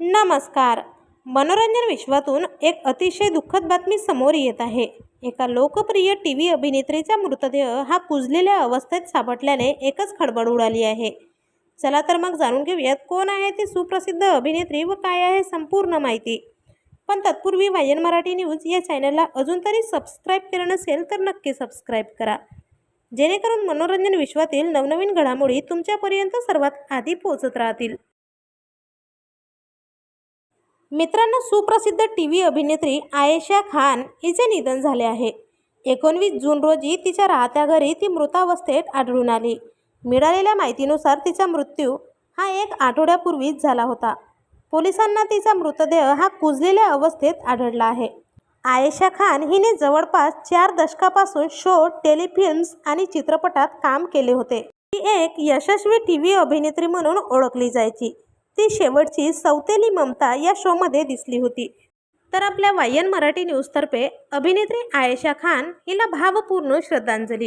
नमस्कार. मनोरंजन विश्वातून एक अतिशय दुःखद बातमी समोर येत आहे. एका लोकप्रिय टी व्ही अभिनेत्रीचा मृतदेह हा कुजलेल्या अवस्थेत सापडल्याने एकच खडबड उडाली आहे. चला तर मग जाणून घेऊयात कोण आहे ती सुप्रसिद्ध अभिनेत्री व काय आहे संपूर्ण माहिती. पण तत्पूर्वी वायन मराठी न्यूज या चॅनलला अजून तरी सबस्क्राईब केलं नसेल तर नक्की सबस्क्राईब करा. जेणेकरून मनोरंजन विश्वातील नवनवीन घडामोडी तुमच्यापर्यंत सर्वात आधी पोहोचत राहतील. मित्रांनो सुप्रसिद्ध टी व्ही अभिनेत्री आयेशा खान हिचे निधन झाले आहे. एकोणवीस जून रोजी तिच्या राहत्या घरी ती मृतावस्थेत आढळून आली. मिळालेल्या माहितीनुसार तिचा मृत्यू हा एक आठवड्यापूर्वीच झाला होता. पोलिसांना तिचा मृतदेह हा कुजलेल्या अवस्थेत आढळला आहे. आयेशा खान हिने जवळपास चार दशकापासून शो टेलिफिल्म्स आणि चित्रपटात काम केले होते. ती एक यशस्वी टी व्ही अभिनेत्री म्हणून ओळखली जायची. ती शेवटची सौतेली ममता या शोमध्ये दिसली होती. तर आपल्या वायन मराठी न्यूजतर्फे अभिनेत्री आयशा खान हिला भावपूर्ण श्रद्धांजली.